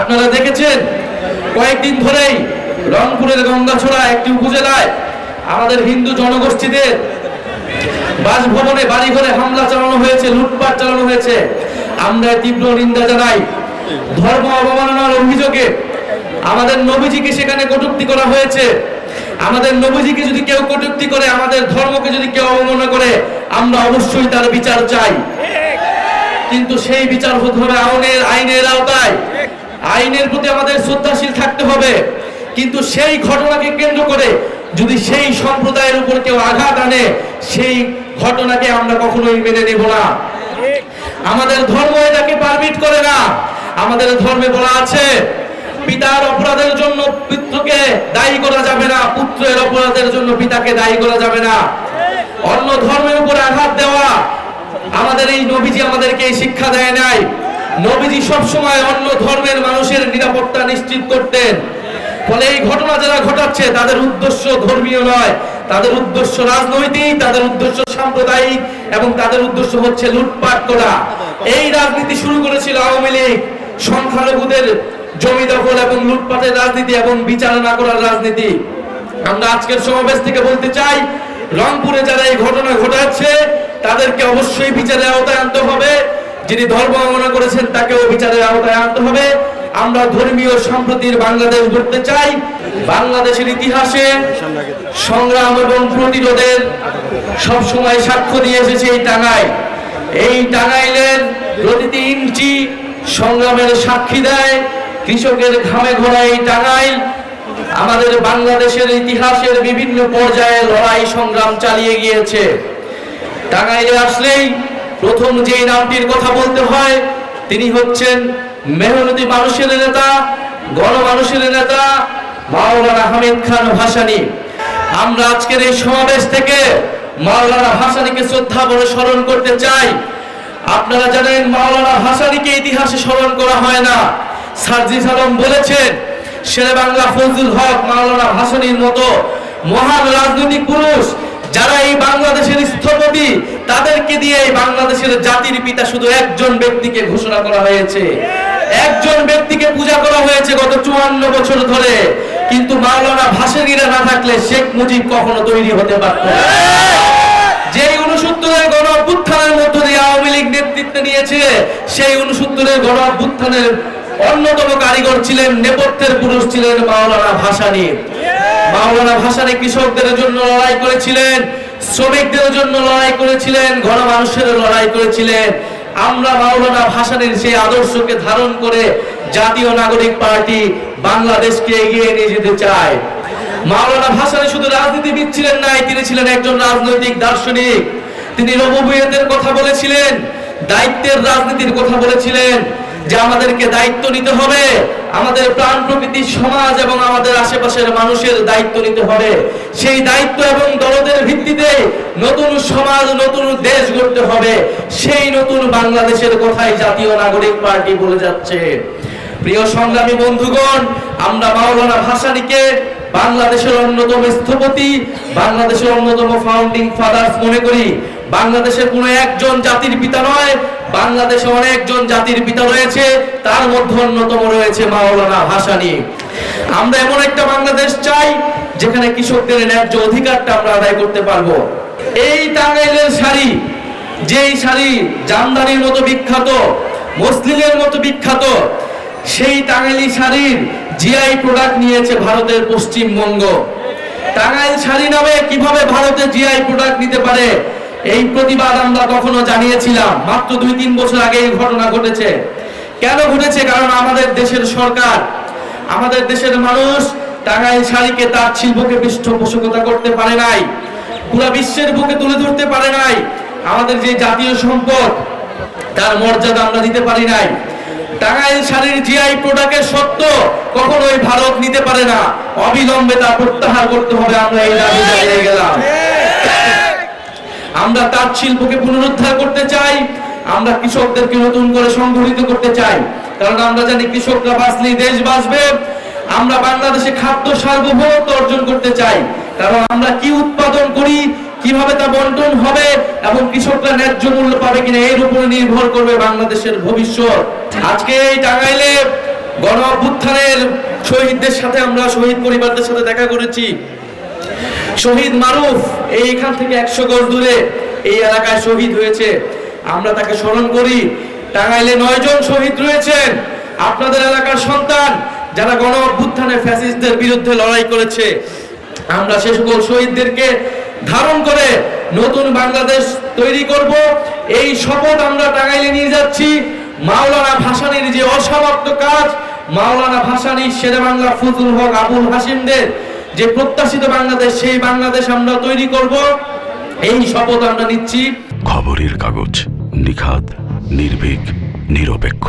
আপনারা দেখেছেন? কয়েকদিন ধরেই রংপুরের গঙ্গাছড়া একটি উপজেলায় আমাদের হিন্দু জনগোষ্ঠীদের বাসভবনে বাড়িঘরে হামলা চালানো হয়েছে, লুটপাট চালানো হয়েছে। আমরা তীব্র নিন্দা জানাই। ধর্ম অবমাননার অভিযোগে আমাদের নবীজিকে সেখানে কটূক্তি করা হয়েছে। আমাদের নবীজিকে যদি কেউ কটূক্তি করে, আমাদের ধর্মকে যদি কেউ অবমাননা করে, আমরা অবশ্যই তার বিচার চাই। কিন্তু সেই বিচার হতে হবে আইনের আইনের আওতায়। আইনের প্রতি আমাদের শ্রদ্ধাশীল থাকতে হবে। কিন্তু সেই ঘটনাকে কেন্দ্র করে যদি সেই সম্প্রদায়ের উপর কেউ আঘাত আনে, সেই ঘটনাকে আমরা কখনোই মেনে নেব না। আমাদের ধর্ম এটাকে পারমিট করে না। আমাদের ধর্মে বলা আছে, পিতার অপরাধের জন্য পুত্রকে দায়ী করা যাবে না, পুত্রের অপরাধের জন্য পিতাকে দায়ী করা যাবে না। অন্য ধর্মের উপর আঘাত দেওয়া আমাদের এই নবীজি আমাদেরকে এই শিক্ষা দেয় নাই। নবীজি সবসময় অন্য ধর্মের মানুষের নিরাপত্তা নিশ্চিত করতেন। ফলে এই ঘটনা যারা ঘটাচ্ছে, তাদের উদ্দেশ্য ধর্মীয় নয়। তাদের উদ্দেশ্য রাজনৈতিক, তাদের উদ্দেশ্য সাম্প্রদায়িক, এবং তাদের উদ্দেশ্য হচ্ছে লুটপাট করা। এই রাজনীতি শুরু করেছিল আওয়ামী লীগ। সংখ্যালঘুদের জমি দখল এবং লুটপাটের রাজনীতি এবং বিচার না করার রাজনীতি। আমরা আজকের সমাবেশ থেকে বলতে চাই, রংপুরে যারা এই ঘটনা ঘটাচ্ছে, তাদেরকে অবশ্যই বিচারের আওতায় আনতে হবে। যিনি ধর্ম অবমাননা করেছেন, তাকেও বিচারের আওতায় আনতে হবে। আমরা ধর্মীয় সম্প্রতির বাংলাদেশ গড়তে চাই। বাংলাদেশের ইতিহাসে সংগ্রাম এবং প্রতিরোধের সব সময় সাক্ষ্য দিয়ে এসেছে এই টাঙ্গাইল। এই টাঙ্গাইলের প্রতিটি ইঞ্চি সংগ্রামের সাক্ষী দেয়, কৃষকের ঘামে ঘোরা এই টাঙ্গাইল। আমাদের বাংলাদেশের ইতিহাসের বিভিন্ন পর্যায়ে লড়াই সংগ্রাম চালিয়ে গিয়েছে। টাঙ্গাইলে আসলেই প্রথম যে নামটির কথা বলতে হয়, তিনি হচ্ছেন মেহনতি মানুষের নেতা, গণমানুষের নেতা, মাওলানা হামিদ খান ভাসানী। আমরা আজকের এই সমাবেশ থেকে মাওলানা ভাসানীকে শ্রদ্ধা বলে স্মরণ করতে চাই। আপনারা জানেন মাওলানা ভাসানীকে ইতিহাসে স্মরণ করা হয় না। সার্জি সালম বলেছেন শেরে বাংলা ফজলুল হক মাওলানা ভাসানীর মতো মহান রাজনৈতিক পুরুষ যারা এই বাংলাদেশের স্থপতি তাদেরকে দিয়ে এই বাংলাদেশের জাতির পিতা শুধু একজন ব্যক্তিকে ঘোষণা করা হয়েছে। একজন ব্যক্তিকে পূজা করা হয়েছে গত চুয়ান্ন বছর ধরে। কিন্তু মাওলানা ভাসানীরা না থাকলে শেখ মুজিব কখনো তৈরি হতে পারত যেই উনসত্তরের গণ অভ্যুত্থানের মধ্য দিয়ে আওয়ামী লীগ নেতৃত্ব নিয়েছে, সেই উনসত্তরের গণ অভ্যুত্থানের অন্যতম কারিগর ছিলেন, নেপথ্যের পুরুষ ছিলেন মাওলানা ভাসানী। মাওলানা ভাসানী কৃষকদের জন্য লড়াই করেছিলেন। শ্রমিকদের জন্য লড়াই করেছিলেন, গণমানুষের লড়াই করেছিলেন। আমরা মাওলানা ভাসানীর সেই আদর্শকে ধারণ করে জাতীয় নাগরিক পার্টি বাংলাদেশকে এগিয়ে নিয়ে যেতে চায় মাওলানা ভাসানী শুধু রাজনীতিবিদ ছিলেন নাই, তিনি ছিলেন একজন রাজনৈতিক দার্শনিক। তিনি রবুবিয়তের কথা বলেছিলেন, দায়িত্বের রাজনীতির কথা বলেছিলেন যে আমাদেরকে দায়িত্ব নিতে হবে, আমাদের প্রাণ প্রকৃতির সমাজ এবং আমাদের আশেপাশের মানুষের দায়িত্ব নিতে হবে। সেই দায়িত্ব এবং দলদের ভিত্তিতে নতুন সমাজ, নতুন দেশ গড়তে হবে। সেই নতুন বাংলাদেশের কথাই জাতীয় নাগরিক পার্টি বলে যাচ্ছে। প্রিয় সংগ্রামী বন্ধুগণ, আমরা মাওলানা ভাসানীকে বাংলাদেশের অন্যতম স্থপতি, বাংলাদেশের অন্যতম ফাউন্ডিং ফাদার্স মনে করি। বাংলাদেশের কোনো একজন জাতির পিতা নয়, বাংলাদেশে অনেকজন জাতির পিতা রয়েছে, তার মধ্যে অন্যতম রয়েছে মাওলানা ভাসানী আমরা এমন একটা বাংলাদেশ চাই, যেখানে কৃষকদের ন্যায্য অধিকারটা আমরা আদায় করতে পারব। এই টাঙ্গাইলের শাড়ি, যেই শাড়ি জামদানির মতো বিখ্যাত, মসলিনের মতো বিখ্যাত, সেই টাঙ্গাইলি শাড়ির জিআই প্রোডাক্ট নিয়েছে ভারতের পশ্চিমবঙ্গ। টাঙ্গাইল শাড়ি নামে কীভাবে ভারতে জিআই প্রোডাক্ট নিতে পারে? এই প্রতিবাদ আমরা কখনো জানিয়েছিলাম। মাত্র দুই তিন বছর আগে এই ঘটনা ঘটেছে। কেন ঘটেছে? কারণ আমাদের দেশের সরকার, আমাদের দেশের মানুষ টাঙ্গাইল শাড়িকে তার শিল্পকে পৃষ্ঠপোষকতা করতে পারে নাই। পুরা বিশ্বের বুকে তুলে ধরতে পারে নাই। আমাদের যে জাতীয় সম্পদ, তার মর্যাদা আমরা দিতে পারি নাই। টাঙ্গাইল শাড়ির জিআই প্রোডাক্টের সত্য কখনোই ভারত নিতে পারে না। অবিলম্বে তা প্রত্যাহার করতে হবে। আমরা এই দাবি জানিয়ে গেলাম। আমরা তাঁত শিল্পকে পুনরুদ্ধার করতে চাই, আমরা কৃষকদেরকে নতুন করে সংগঠিত করতে চাই। কারণ আমরা জানি কৃষকরা বাঁচলেই দেশ বাঁচবে। আমরা বাংলাদেশে খাদ্য সার্বভৌমত্ব অর্জন করতে চাই। কারণ আমরা কি উৎপাদন করি, কীভাবে তা বন্টন হবে, এবং কৃষকরা ন্যায্য মূল্য পাবে কিনা, এর উপরে নির্ভর করবে বাংলাদেশের ভবিষ্যৎ। আজকে এই টাঙ্গাইলে গণ অভ্যুত্থানের শহীদদের সাথে আমরা, শহীদ পরিবারদের সাথে দেখা করেছি। শহীদ মারুফ এইখান থেকে একশো গজ দূরে এই এলাকায় শহীদ হয়েছে। আমরা তাকে স্মরণ করি, টাঙ্গাইলে নয় জন শহীদ রয়েছেন। আপনাদের এলাকার সন্তান যারা গণ অভ্যুত্থানে ফ্যাসিস্টদের বিরুদ্ধে লড়াই করেছে, আমরা সে সকল শহীদদেরকে ধারণ করে নতুন বাংলাদেশ তৈরি করব। এই শপথ আমরা টাঙ্গাইলে নিয়ে যাচ্ছি। মাওলানা ভাসানির যে অসমাপ্ত কাজ, মাওলানা ভাসানি শেরে বাংলা ফজলুল হক আবুল হাসিমদের যে প্রত্যাশিত বাংলাদেশ, সেই বাংলাদেশ আমরা তৈরি করব। এই শপথ আমরা নিচ্ছি। খবরের কাগজ নিখাদ, নির্ভীক, নিরপেক্ষ।